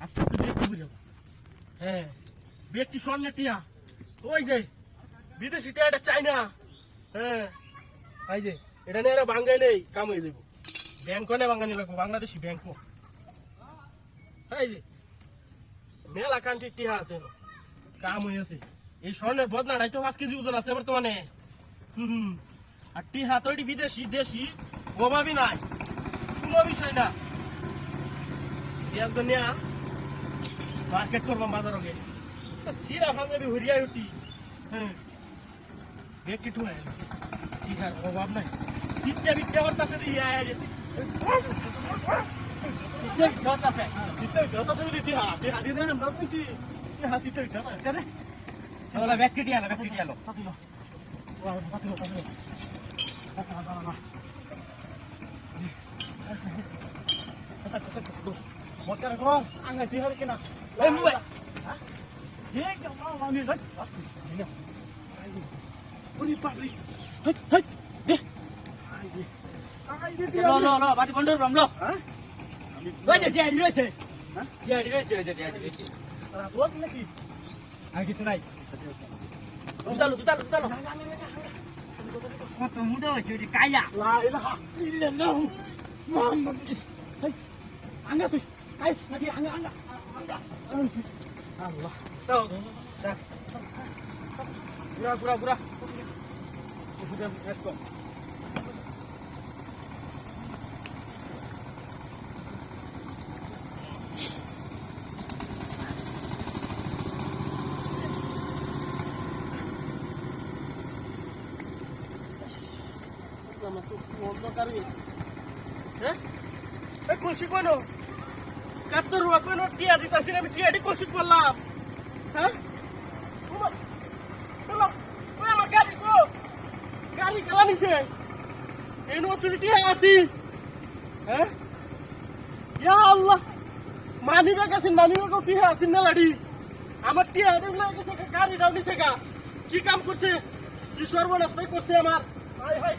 আস্তে আস্তে ব্যক্তি বুঝাবো হ্যাঁ ব্যক্তি স্বর্ণের টিয়া। ওই যে, বিদেশি টিয়া, এটা চাই না হ্যাঁ এই যে, এটা নিয়ে এরা বাঙ্গাইলেই কাম হয়ে যাব ব্যাংক নে বাঙ্গানি লাগবো, বাংলাদেশি ব্যাংক এই যে, মেলা কান্ট্রির টিয়া আছে কাম হয়েছে এই স্বর্ণের বদনাটাই তো পাঁচ কেজি ওজন আছে বর্তমানে হুম হুম। আর টিহা তো এটি বিদেশি, দেশি অভাবই নাই। কোনো বিষয় না। একজন নিয়া মার্কেট করবাম বাজার গে সিরা ভাঙে হরিয়া উঠছি হ্যাঁ দেখি টু হ্যাঁ টিহার অভাব নাই সিটটা বিটটা আমার কাছে দিয়ে আয়া গেছি সিটটা বিটটা আছে সিটটা বিটটা আছে Lên mũi vậy. Thế cậu mau vào liền hết. Thế nào? Ôi đi bật đi. Hết hết. Đi. Ai đi? Ai đi? Lo lo lo, bắt con đứt rầm lo. Hả? Bây giờ đi đi đi. Hả? Đi đi đi đi đi. Là tốt lắm Anh kia này. Chúng ta lục, chúng ta lục, chúng ta lục. Con tôi muốn đợi chứ thì cái à? Lại là đi lên đâu. Mom. Anh ra tôi. Cái, nó đi ăn ăn. Allah. Tahu. tá, Gurah, gurah, gurah. Sudah, let's go. Masuk, mau vamos ini. Eh? Eh, kunci gua dong. রুয়া কোনো টিয়া দিতাছি আমি টিয়াটি কলসি করলাম হ্যাঁ? আমার গাড়ি কো গাড়ি খেলা নিছে। এই নতুন টিয়া আছি। হ্যাঁ? ইয়া আল্লাহ মানি ব্যাগ আছেন মানি ব্যাগ টিয়া আছেন না লাড়ি। আমার টিয়া দেখলে গেছে গাড়ি ডাউন নিছে গা। কি কাম করছে? কি সর্বনাশ করছে আমার? High high